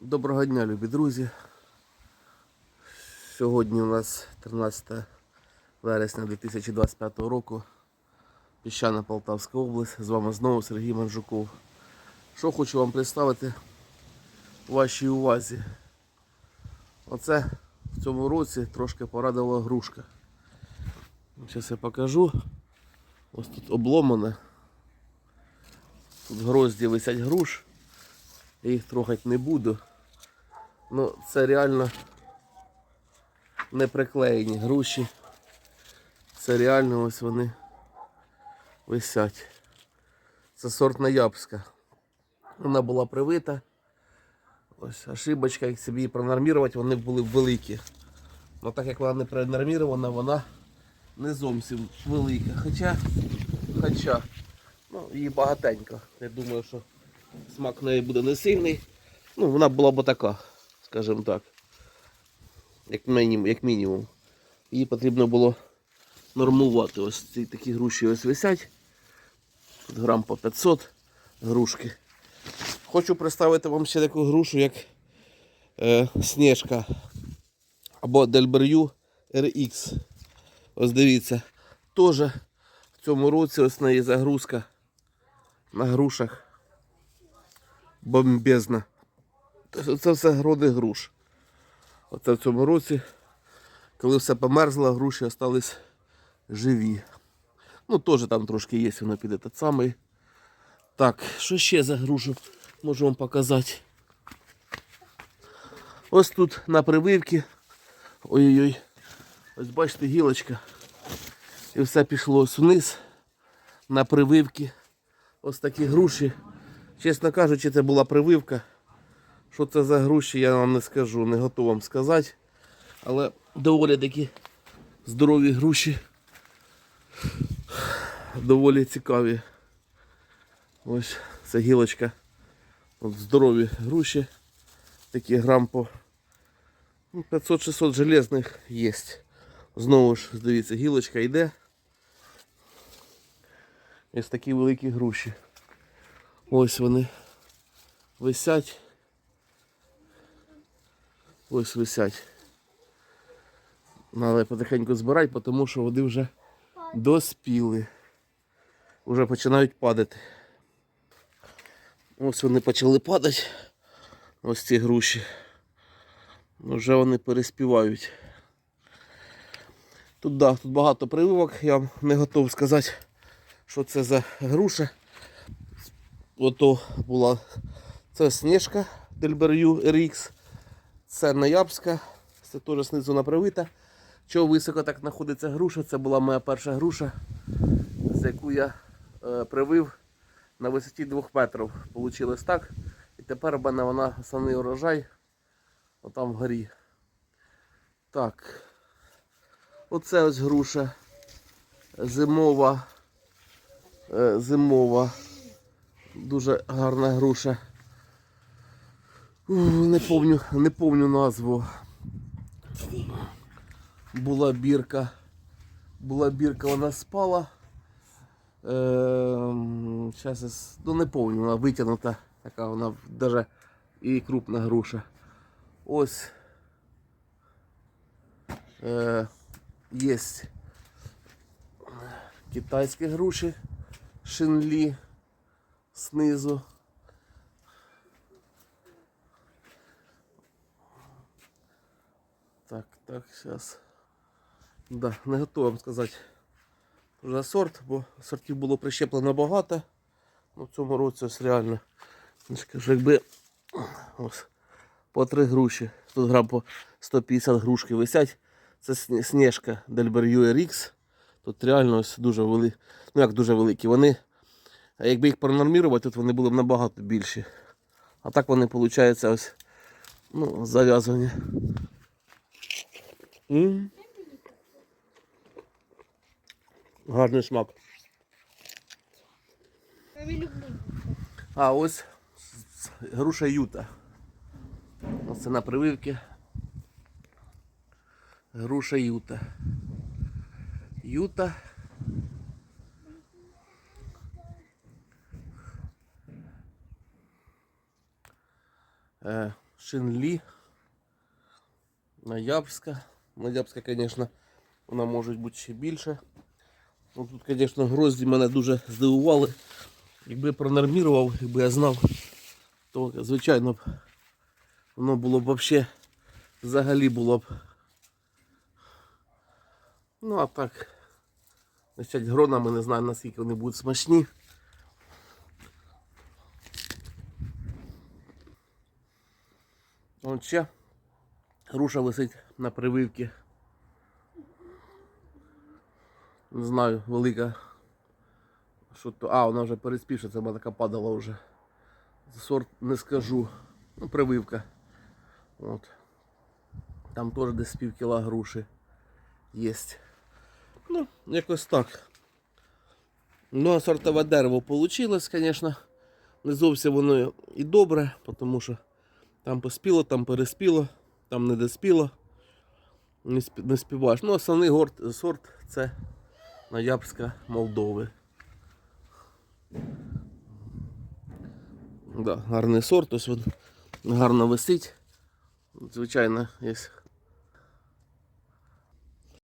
Доброго дня, любі друзі. Сьогодні у нас 13 вересня 2025 року. Піщана Полтавська область. З вами знову Сергій Манжуков. Що хочу вам представити вашій увазі. Оце в цьому році трошки порадила грушка. Зараз я покажу. Ось тут обломане. Тут грозді висять груш. Я їх трогати не буду. Ну, це реально не приклеєні груші. Це реально ось вони висять. Це сорт Ноябрьська. Вона була привита. Ось ошибочка, як собі її пронормувати, вони були великі. Ну так як вона не пронормірована, вона не зовсім велика. Хоча, хоча, ну, її багатенько. Я думаю, що смак неї буде не сильний. Ну, вона була б така, скажімо так. Як мінімум. Як мінімум. Її потрібно було нормувати. Ось ці такі груші ось висять. Тут грам по 500 грушки. Хочу представити вам ще таку грушу, як е, Снежка або Дельберю RX. Ось дивіться. Теж в цьому році ось неї загрузка на грушах бомбезна. Це все гроди груш. Оце в цьому році, коли все померзло, груші остались живі. Ну, теж там трошки є, воно піде той самий. Так, що ще за грушу можу вам показати? Ось тут на прививці. Ой-ой-ой. Ось бачите, гілочка. І все пішло ось вниз на прививки. Ось такі груші. Чесно кажучи, це була прививка. Що це за груші, я вам не скажу, не готов вам сказати. Але доволі такі здорові груші. Доволі цікаві. Ось ця гілочка. От здорові груші. Такі грам по ну, 500-600 железних є. Знову ж, дивіться, гілочка йде. Ось такі великі груші. Ось вони висять. Ось висять. Треба потихеньку збирати, тому що вони вже доспіли. Вже починають падати. Ось вони почали падати. Ось ці груші. Вже вони переспівають. Тут, да, тут багато прививок, я вам не готов сказати, що це за груша. Ото була це Снежка Дельберю RX. Це Ноябрьська, це теж знизу напривита. Чого високо так знаходиться груша? Це була моя перша груша, з яку я е, привив на висоті 2 метрів. Получилось так. І тепер в мене вона основний урожай. Отам вгорі. Так. Оце ось груша. Зимова. Е, зимова. Дуже гарна груша. Не помню, не помню назву. Була бірка. Була бірка, вона спала. Ем, Зараз, я с- ну не помню, вона витягнута. Така вона даже і крупна груша. Ось. Е, є китайські груші. Шинлі знизу. Так, так, зараз. Да, не готовий вам сказати вже сорт, бо сортів було прищеплено багато. Ну, в цьому році ось реально. кажу, якби ось, по три груші. Тут грам по 150 грушки висять. Це Снежка Дельберю RX. Тут реально ось дуже великі. Ну як дуже великі. Вони, а якби їх пронормірувати, тут вони були б набагато більші. А так вони, виходить, ось ну, зав'язані. Гарний смак. А ось груша юта. Оце на прививки. Груша юта. Юта. Шинлі. Ноябрьська. Ноябрьська, звісно, вона може бути ще більше. Ну, тут, звісно, грозді мене дуже здивували. Якби я пронормірував, якби я знав, то звичайно б воно було б взагалі взагалі було б. Ну а так. Значить, гронами не знаю наскільки вони будуть смачні. От ще груша висить на прививці. Не знаю, велика. Що то. А, вона вже переспівша, це така падала вже. Сорт не скажу. Ну, прививка. От. Там теж десь пів кіла груші є. Ну, якось так. Ну, а сортове дерево вийшло, звісно. Не зовсім воно і добре, тому що там поспіло, там переспіло, там не доспіло. Не, співаєш. Ну, основний горд, сорт це Наябська Молдови. Да, гарний сорт, ось він гарно висить. Звичайно, є